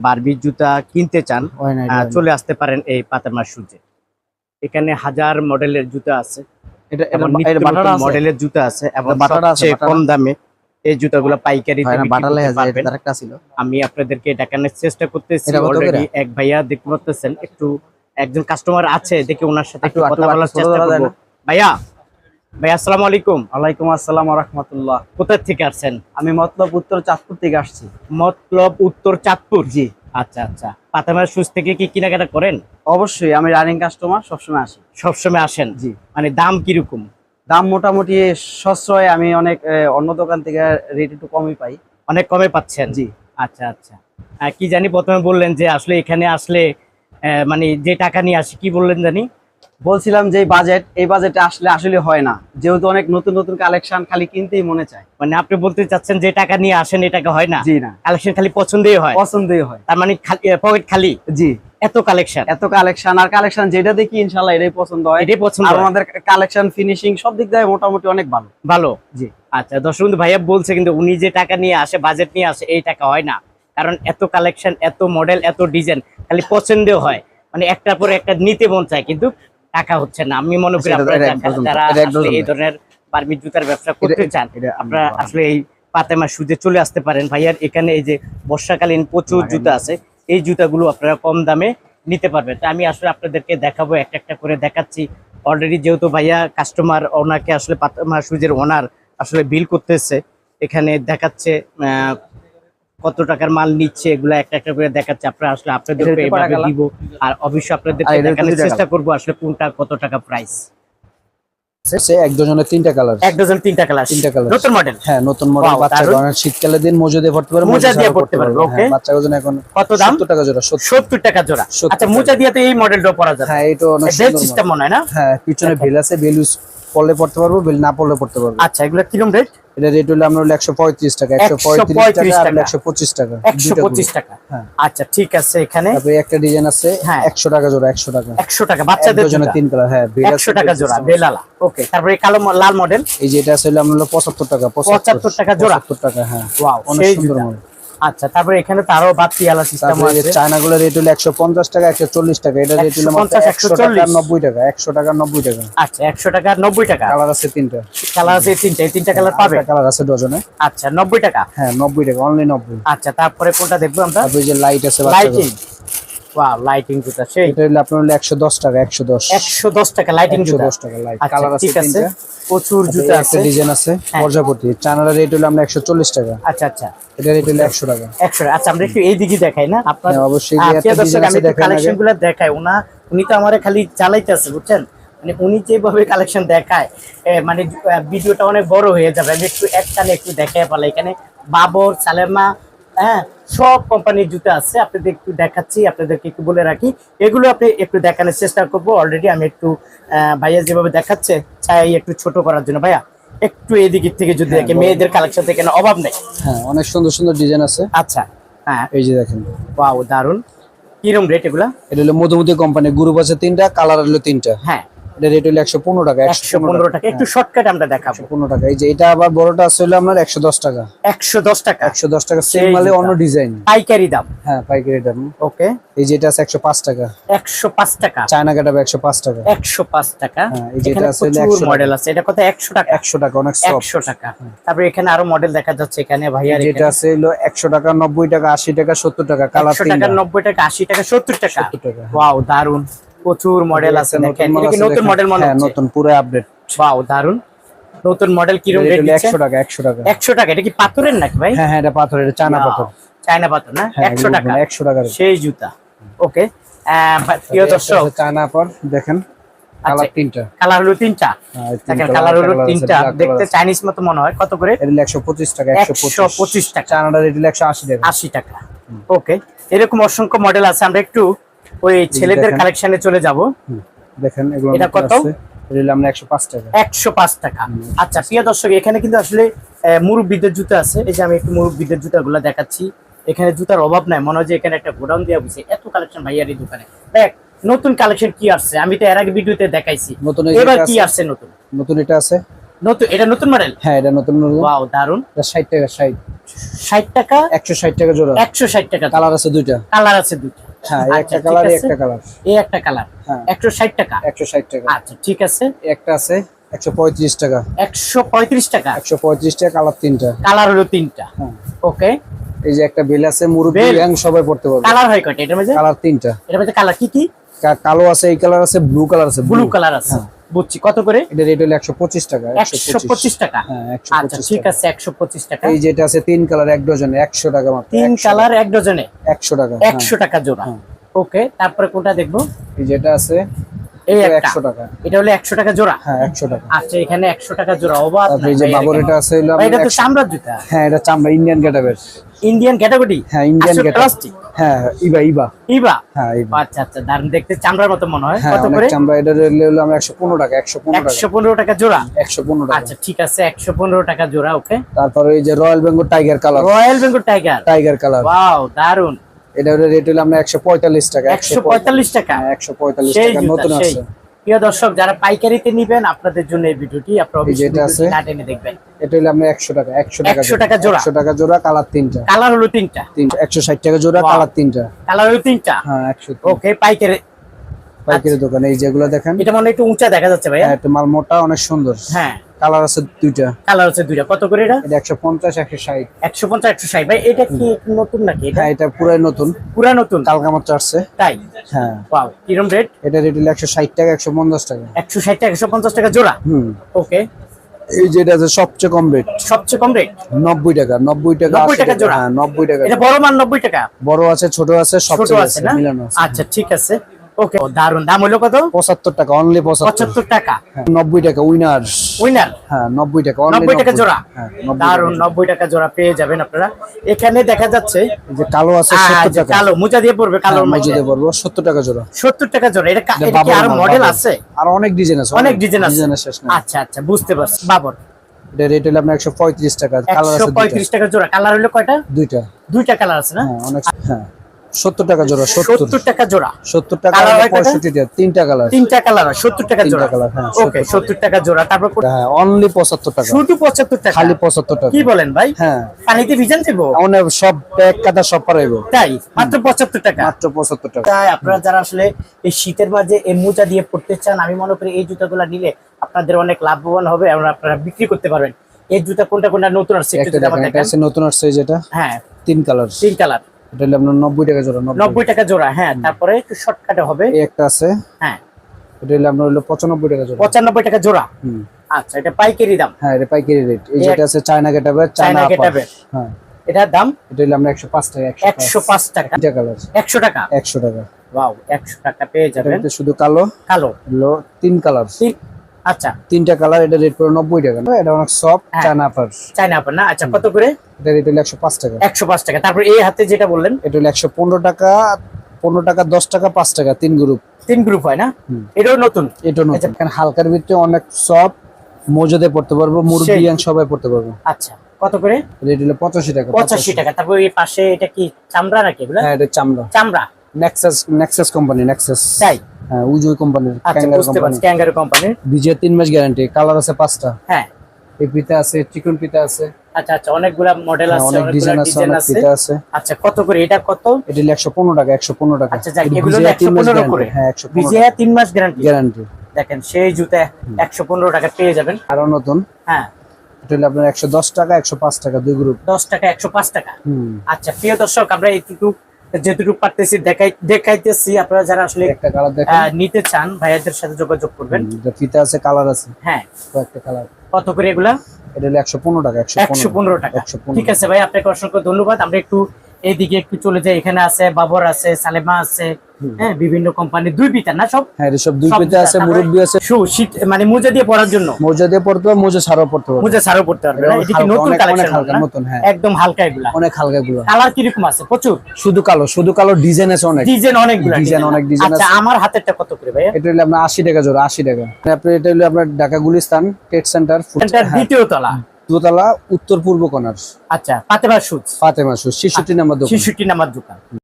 Barbie জুতা কিনতে চান চলে আসতে পারেন এই পাতামার সুজে এখানে হাজার মডেলের জুতা আছে। মডেলের জুতা আছে এবং। কম দামে এই জুতাগুলো ছিল। আমি আপনাদেরকে দেখানোর চেষ্টা করতেছি? অলরেডি এক ভাইয়া দেখতে পাচ্ছেন একটু একজন কাস্টমার আছে দেখে ওনার সাথে একটু কথা বলার চেষ্টা ভাইয়া ভাইয়া আসসালামু আলাইকুম। ওয়ালাইকুম আসসালাম ওয়া রাহমাতুল্লাহ। কোথা থেকে আসছেন? আমি মতলব উত্তর চাঁদপুর থেকে আসছি। মতলব উত্তর চাঁদপুর? জি। আচ্ছা আচ্ছা। পাতামার সুজ থেকে কি কেনাকাটা করেন? অবশ্যই আমি রানিং কাস্টমার সবসময় আসি। সবসময় আসেন? জি। মানে দাম কীরকম? দাম মোটামুটি সশ্রয় আমি অনেক অন্য দোকান থেকে রেট একটু কমই পাই। অনেক কমে পাচ্ছেন? জি। আচ্ছা আচ্ছা। কি জানি প্রথমে বললেন যে আসলে এখানে আসলে আহ, মানে যে টাকা নিয়ে আসি কি বললেন জানি? বলছিলাম যে বাজেট এই বাজেটে আসলে আসলে হয় না। যেহেতু অনেক নতুন নতুন কালেকশন খালি কিনতেই মনে চায়। মানে আপনি বলতে চাচ্ছেন যে টাকা নিয়ে আসেন এই টাকা হয় না? জি না। কালেকশন খালি পছন্দই হয়? পছন্দই হয়। তার মানে পকেট খালি? জি। এত কালেকশন এত কালেকশন আর কালেকশন যেটা দেখি ইনশাল্লাহ এটাই পছন্দ হয়। এটাই পছন্দ আর আমাদের কালেকশন ফিনিশিং সব দিক দিয়ে মোটামুটি অনেক ভালো। ভালো? জি। আচ্ছা দর্শক বন্ধু ভাইয়া বলছে কিন্তু উনি যে টাকা নিয়ে আসে বাজেট নিয়ে আসে এই টাকা হয় না। কারণ এত কালেকশন এত মডেল এত ডিজাইন খালি পছন্দেও হয়। মানে একটার পর একটা নিতে মন চায় কিন্তু টাকা হচ্ছে না। আমি মনে করি এটা যারা- এই ধরনের বার্মি জুতার ব্যবসা করতে চান আপনারা আসলে এই পাতেমা সুজে চলে আসতে পারেন। ভাইয়ার এখানে এই যে বর্ষাকালীন প্রচুর জুতা আছে এই জুতাগুলো আপনারা কম দামে নিতে পারবেন। তা আমি আসলে আপনাদেরকে দেখাবো একটা একটা করে দেখাচ্ছি। অলরেডি যেহেতু ভাইয়া কাস্টমার ওনাকে আসলে পাতেমা সুজের ওনার আসলে বিল করতেছে এখানে দেখাচ্ছে আহ, কত টাকার মাল নিচ্ছে এগুলো একটা একটা করে দেখাচ্ছে। আপনারা আসলে আপনাদেরকে এভাবে দিব আর অবশ্যই হচ্ছে দেখানোর চেষ্টা করব আসলে কোনটা কত টাকা প্রাইস সে এক ডজনের তিনটা কালার এক ডজন তিনটা কালার তিনটা colour। নতুন মডেল হ্যাঁ নতুন মডেল বাচ্চা দারুণ। কারণ শীতকালের দিন মোজা দিয়ে পড়তে পারে মোজা দিয়ে পড়তে পারবে, হ্যাঁ। বাচ্চার এখন কত দাম? 70 টাকা জোড়া 70 সত্তর টাকা জোড়া। 70 আচ্ছা। মোচা দিয়ে তো এই মডেলটা পরা যাবে। হ্যাঁ এটা অনেক সুন্দর সিস্টেম মনে হয় না? হ্যাঁ পিছনে বেল আছে বেল করলে পড়তে পারব বেল না পড়লে পড়তে পারব আচ্ছা এগুলো কিরম রেট এটা রেট হলো আমরা হলো 135 টাকা 135 135 টাকা আর টাকা। 125 টাকা একশো পঁচিশ। টাকা হ্যাঁ। আচ্ছা ঠিক আছে এখানে তারপরে একটা ডিজাইন আছে হ্যাঁ। 100 টাকা জোড়া 100 টাকা একশো টাকা বাচ্চাদের জুতা। তিন কালার হ্যাঁ আছে, একশো টাকা জোড়া বেলালা ওকে তারপরে এই কালো লাল মডেল এই যে এটা আমরা হলো 75 টাকা 75 টাকা জোড়া? 75 টাকা হ্যাঁ ওয়াও অনেক সুন্দর model। আচ্ছা তারপরে এখানে তারও বাতি আলা সিস্টেম আছে। চায়না গুলো রেট হলো একশো পঞ্চাশ টাকা একশো চল্লিশ টাকা। এটা রেট হলো 150, একশো টাকা 140 নব্বই টাকা একশো টাকা নব্বই টাকা। আচ্ছা একশো টাকা আর নব্বই টাকা। কালার আছে তিনটা। কালার আছে তিনটা এই তিনটা কালার পাবে? কালার আছে ডজনে আচ্ছা নব্বই টাকা। হ্যাঁ নব্বই টাকা অনলি নব্বই। আচ্ছা তারপরে কোনটা দেখব আমরা? তারপরে যে লাইট আছে লাইটিং ওয়াও লাইটিং জুতা সেই। এটা হলো আপনার হলো একশো দশ টাকা একশো দশ। একশো দশ টাকা লাইটিং জুতা। দশ টাকা লাইট আচ্ছা কালার আছে ঠিক আছে। প্রচুর জুতা জুতা আছে। ডিজাইন আছে হ্যাঁ। রেট হলো আমরা একশো চল্লিশ টাকা। আচ্ছা আচ্ছা। এটা রেট হলো একশো টাকা। একশো আচ্ছা আমরা একটু এই দিকে দেখাই না? আপনার হ্যাঁ, অবশ্যই একটা আমি আছে দেখান আগে। কালেকশনগুলো দেখাই উনি তো আমার খালি চালাইতেছে বুঝছেন? মানে উনি যেভাবে কালেকশন দেখায় মানে ভিডিওটা অনেক বড় হয়ে যাবে। আমি একটু একটানে একটু দেখাই পালাই। এখানে বাবর সালেমা হ্যাঁ সব কোম্পানির জুতা আছে আপনাদের একটু দেখাচ্ছি আপনাদেরকে একটু বলে রাখি। এগুলো আপনি একটু দেখানোর চেষ্টা করব। অলরেডি আমি একটু ভাইয়া যেভাবে দেখাচ্ছে চাই একটু ছোট করার জন্য। ভাইয়া একটু এদিক থেকে যদি দেখে মেয়েদের কালেকশন থেকে না অভাব নেই? হ্যাঁ অনেক সুন্দর সুন্দর ডিজাইন আছে। আচ্ছা হ্যাঁ। এই যে দেখেন। ওয়াও দারুণ কিরম রেট এগুলা? এটা হলো মধুমতি কোম্পানি গ্রুপ আছে তিনটা কালার হলো তিনটা। হ্যাঁ। এটা রেট হলো একশো পনেরো টাকা একশো পনেরো টাকা। একটু শর্টকাট আমরা দেখাবো। টাকা। এই যে এটা আবার বড়টা আছে হলো আপনার টাকা। টাকা। টাকা সেম মালে অন্য ডিজাইন পাইকারি দাম। হ্যাঁ পাইকারি দাম। ওকে। এই যে এটা আছে টাকা। টাকা। চায়না পাঁচ টাকা। টাকা। হ্যাঁ, এই যেটা এখানে আছে 100 মডেল আছে। এটা কত? একশো টাকা। একশো টাকা অনেক সফট একশো টাকা। তারপরে এখানে আরও মডেল দেখা যাচ্ছে এখানে ভাইয়ার যেটা আছে হলো একশো টাকা নব্বই টাকা আশি টাকা সত্তর টাকা কালার টাকা নব্বই টাকা আশি টাকা সত্তর টাকা। 70 টাকা। ওয়াও দারুণ প্রচুর মডেল আছে দেখেন। এটা কি নতুন মডেল মনে হ্যাঁ হচ্ছে? নতুন পুরো আপডেট ওয়াও দারুণ নতুন মডেল কিরম রেট একশো টাকা একশো টাকা। একশো টাকা এটা কি পাথরের নাকি ভাই? হ্যাঁ হ্যাঁ এটা পাথর এটা চায়না পাথর। চায়না পাথর না? হ্যাঁ একশো টাকা। একশো টাকা সেই জুতা। ওকে প্রিয় দর্শক। চায়না পর দেখেন কালার আচ্ছা, তিনটা। কালার হলো তিনটা। হ্যাঁ, দেখেন কালার হলো তিনটা। দেখতে চাইনিজ মতো মনে হয়। কত করে? এটা হলো একশো পঁচিশ টাকা একশো একশো পঁচিশ টাকা। চায়নাটা একশো আশি টাকা। আশি টাকা। ওকে এরকম অসংখ্য মডেল আছে। আমরা একটু ওই ছেলেদের কালেকশনে চলে যাব। দেখেন এগুলো এটা কত? আসছে। এটা হলো আমরা একশো পাঁচ টাকা। একশো পাঁচ টাকা। আচ্ছা প্রিয় দর্শক এখানে কিন্তু আসলে আহ, মুরব্বিদের আছে। এই যে আমি একটু মুরব্বিদের জুতাগুলো দেখাচ্ছি। এখানে জুতার অভাব নাই। মনে হয় যে এখানে একটা গোডাউন দেওয়া এত কালেকশন ভাইয়ার এই দোকানে। দেখ নতুন কালেকশন কি আসছে? আমি তো এর আগে ভিডিওতে দেখাইছি। নতুন এবার কি আসছে নতুন? নতুন এটা আছে। নতুন এটা নতুন মডেল হ্যাঁ এটা নতুন নতুন ওয়াও দারুণ এটা ষাট টাকা ষাট। ষাট টাকা? একশো ষাট টাকা জোড়া। একশো ষাট টাকা। কালার আছে দুইটা। কালার আছে দুটো হ্যাঁ আচ্ছা, একটা কালার একটা কালার এই একটা কালার হ্যাঁ। একশো ষাট টাকা। একশো ষাট টাকা। আচ্ছা ঠিক আছে। একটা আছে একশো পঁয়ত্রিশ টাকা। একশো পঁয়ত্রিশ টাকা। একশো পঁয়ত্রিশ টাকা কালার তিনটা। কালার হলো তিনটা। হ্যাঁ। ওকে। এই যে একটা বেল আছে? সবাই পড়তে পারবে। কালার হয় কয়টা? এটার মধ্যে? কালার তিনটা। এটার মধ্যে কালার কি কি? কালো আছে এই কালার আছে ব্লু কালার আছে ব্লু কালার আছে। হ্যাঁ। বুঝছি কত করে? এটা রেট হলো একশো পঁচিশ টাকা একশো পঁচিশ। টাকা? হ্যাঁ একশো আচ্ছা ঠিক আছে একশো পঁচিশ টাকা। এই যেটা আছে তিন কালার এক ডজন একশো টাকা মাত্র তিন কালার এক ডজনে? একশো টাকা হ্যাঁ। একশো টাকা জোড়া। হ্যাঁ। ওকে তারপরে কোনটা দেখব? এই যেটা আছে এই এটা একটা। একশো টাকা। এটা হলো একশো টাকা জোড়া? হ্যাঁ একশো টাকা। আচ্ছা এখানে একশো টাকা জোড়া অবাধ এই যে বাবর এটা আছে হলো এটা তো 100 চামড়ার জুতা হ্যাঁ এটা চামড়া ইন্ডিয়ান গেটাবের ইন্ডিয়ান ক্যাটাগরি হ্যাঁ ইন্ডিয়ান প্লাস্টিক হ্যাঁ ইবা ইবা ইবা হ্যাঁ ইবা আচ্ছা আচ্ছা দারুণ দেখতে চামড়ার মতো মনে হয়। হ্যাঁ কত করে? চামড়া এটা হলো আমরা একশো পনেরো টাকা একশো পনেরো টাকা। একশো পনেরো টাকা জোড়া? একশো পনেরো টাকা। আচ্ছা ঠিক আছে একশো পনেরো টাকা জোড়া ওকে। তারপরে এই যে royal Bengal tiger colour royal Bengal tiger tiger colour wow দারুণ এটা রেট হলো আমরা একশো পঁয়তাল্লিশ টাকা একশো পঁয়তাল্লিশ। টাকা। একশো পঁয়তাল্লিশ সেই টাকা নতুন আছে প্রিয় দর্শক যারা পাইকারিতে নিবেন আপনাদের জন্য এই ভিডিওটি আপনারা। না টেনে দেখবেন। এটা হলো আমরা একশো টাকা একশো টাকা 100 টাকা জোড়া। টাকা জোড়া কালার তিনটা। কালার হলো তিনটা। তিনটা একশো ষাট টাকা জোড়া. কালার তিনটা। কালার হলো তিনটা। হ্যাঁ একশো ওকে পাইকারি। পাইকারি দোকানে এই যেগুলো দেখেন। এটা মানে একটু উঁচা দেখা যাচ্ছে ভাইয়া। হ্যাঁ মাল মোটা অনেক সুন্দর। হ্যাঁ। কালার আছে দুইটা। কালার হচ্ছে দুইটা। কত করে এটা? এটা একশো পঞ্চাশ একশো ষাট। একশো পঞ্চাশ একশো ষাট। ভাই এটা কি নতুন নাকি এটা? হ্যাঁ এটা পুরাই নতুন। পুরা নতুন? কালকা মাত্র আসছে তাই? হ্যাঁ। ওয়াও কিরম রেট এটা রেট হলো একশো ষাট টাকা একশো পঞ্চাশ টাকা। একশো ষাট টাকা একশো পঞ্চাশ টাকা জোড়া? হুম। ওকে এই যেটা আছে সবচেয়ে কম রেট সবচেয়ে কম রেট নব্বই টাকা নব্বই টাকা 90 টাকা জোড়া? হ্যাঁ নব্বই টাকা। এটা বড় মান নব্বই টাকা? বড় আছে ছোট আছে সব আছে না? মিলানো আছে। আচ্ছা ঠিক আছে। ওকে দারুণ দাম হলো কত? পঁচাত্তর টাকা অনলি পঁচাত্তর। টাকা? নব্বই টাকা উইনার উইনার হ্যাঁ নব্বই টাকা নব্বই টাকা জোড়া? হ্যাঁ দারুণ নব্বই টাকা জোড়া পেয়ে যাবেন আপনারা। এখানে দেখা যাচ্ছে যে কালো আছে আহ, সত্তর যে টাকা। কালো মোজা দিয়ে পড়বে কালো হ্যাঁ, পড়ব সত্তর টাকা জোড়া। সত্তর টাকা জোড়া। এটা কি আরও মডেল আছে। আর অনেক ডিজাইন আছে অনেক ডিজাইন আছে। আচ্ছা আচ্ছা বুঝতে পারছি। বাবর। এটা রেট হলো আপনার একশো পঁয়ত্রিশ টাকা কালার আছে পঁয়ত্রিশ টাকা জোড়া। কালার হলো কয়টা? দুইটা। দুইটা কালার আছে না? হ্যাঁ অনেক হ্যাঁ। সত্তর টাকা জোড়া সত্তর। টাকা জোড়া। সত্তর টাকা? পঁয়ষট্টি তিনটা কালার তিনটা কালার সত্তর টাকা জোড়া। হ্যাঁ, ওকে সত্তর টাকা। জোড়া। তারপর হ্যাঁ অনলি পঁচাত্তর টাকা। শুধু পঁচাত্তর টাকা? খালি পঁচাত্তর টাকা। কি বলেন ভাই? হ্যাঁ। পানিতে ভিজান দেবো অনেক সব এক কাটা সব পারাইবো তাই? মাত্র পঁচাত্তর টাকা? মাত্র পঁচাত্তর টাকা। তাই আপনারা যারা আসলে এই শীতের মাঝে এই মোজা দিয়ে পড়তে চান আমি মনে করি এই জুতাগুলো নিলে আপনাদের অনেক লাভবান হবে এবং আপনারা বিক্রি করতে পারবেন। এই জুতা কোনটা কোনটা নতুন আসছে একটু দেখেন এটা আছে নতুন আসছে যেটা। হ্যাঁ। তিন কালার তিন কালার এটা আপনার নব্বই টাকা জোড়া নব্বই নব্বই টাকা জোড়া হ্যাঁ তারপরে একটু শর্টকাটে হবে। এই একটা আছে। হ্যাঁ। এটা হলো আপনার হলো পঁচানব্বই টাকা জোড়া। পঁচানব্বই টাকা জোড়া? হুম। আচ্ছা এটা পাইকারি দাম। হ্যাঁ এটা পাইকারি রেট এই যেটা আছে চায়না গেটাবে চায়না গেটাবে হ্যাঁ। এটার দাম? এটা হলো আমরা একশো পাঁচ টাকা একশো একশো পাঁচ টাকা। তিনটা কালার একশো টাকা? একশো টাকা। ওয়াও একশো টাকা পেয়ে যাবেন। এটাতে শুধু কালো কালো। হলো তিন কালার আচ্ছা। তিনটা কালার এটা রেট পড়ে নব্বই টাকা। এটা অনেক সফট। চায়না আপার চাইনা আপনার না? আচ্ছা কত করে? এটা রেট হলো একশো পাঁচ টাকা। একশো পাঁচ টাকা। তারপর এই হাতে যেটা বললেন? এটা হলো একশো পনেরো টাকা পনেরো টাকা দশ টাকা পাঁচ টাকা তিন গ্রুপ তিন গ্রুপ হয় না। এটাও নতুন? এটা আচ্ছা। নতুন কারণ হালকার ভিতরে অনেক সফট মজুদে পড়তে পারব মুরগি সেই। সবাই পড়তে পারব। আচ্ছা। কত করে? রেট হলো পঁচাশি টাকা পঁচাশি টাকা। তারপর এই পাশে এটা কি চামড়া নাকি হ্যাঁ এটা চামড়া। চামড়া। নেক্সাস নেক্সাস কোম্পানি নেক্সাস তাই? হ্যাঁ কোম্পানির আচ্ছা ক্যাঙ্গার বুঝতে কোম্পানি পারছি ক্যাঙ্গারু কোম্পানির। বিজয় তিন মাস গ্যারান্টি কালার আছে পাঁচটা। হ্যাঁ। এই পিতা আছে চিকন পিতা আছে। আচ্ছা আচ্ছা অনেকগুলা মডেল হ্যাঁ, আছে অনেক ডিজাইন আছে অনেক পিতা আছে। আচ্ছা কত করে? এটা কত? এটা হলো একশো পনেরো টাকা একশো পনেরো টাকা। আচ্ছা যাক এগুলো বিজয়া একশো তিন মাস পনেরো guarantee, করে। হ্যাঁ একশো পনেরো বিজয়া তিন মাস গ্যারান্টি গ্যারান্টি দেখেন সেই জুতা একশো পনেরো টাকা পেয়ে যাবেন। আরও নতুন হ্যাঁ। এটা হলো আপনার একশো দশ টাকা একশো পাঁচ টাকা দুই গ্রুপ দশ টাকা একশো পাঁচ টাকা। হুম। আচ্ছা প্রিয় দর্শক আমরা এইটুকু যেটুকু পারতেছি দেখাই দেখাইতেছি। আপনারা যারা আসলে একটা কালার নিতে চান ভাইয়াদের সাথে যোগাযোগ করবেন। ফিতে আছে কালার আছে। হ্যাঁ। কয়েকটা কালার কত করে এগুলা? এটা হলো একশো পনেরো টাকা একশো পনেরো। টাকা। ঠিক আছে ভাই আপনাকে অসংখ্য ধন্যবাদ। আমরা একটু এদিকে একটু চলে যাই। এখানে আছে বাবর আছে সালেমা আছে। হ্যাঁ বিভিন্ন কোম্পানি দুই পিতা না সব? হ্যাঁ সব দুই পিতা আছে মুরব্বি আছে। শু শীত মানে মোজা দিয়ে পরার জন্য? মোজা দিয়ে পড়তে হবে মোজা ছাড়াও পড়তে হবে। মোজা ছাড়াও পড়তে পারবে এটা হালকা, নতুন অনেক- অনেক কালেকশন হালকা, নতুন, হ্যাঁ। একদম হালকা এগুলা। অনেক হালকা গুলো কালার কীরকম আছে? প্রচুর? শুধু কালো শুধু কালো ডিজাইন আছে অনেক। ডিজাইন অনেকগুলো Design অনেক আচ্ছা আছে। আমার হাতেরটা কত করে ভাইয়া? এটা হলো আপনার আশি টাকা জোড়া আশি টাকা। আপনার এটা হলো আপনার ঢাকা গুলিস্তান ট্রেড সেন্টার এটার দ্বিতীয় তলা। দোতলা উত্তর পূর্ব কোনার আচ্ছা পাতেবার সুচ ফাতেমা শু ছেষট্টি নাম্বার দোকান। শিশুটি নামার দোকান।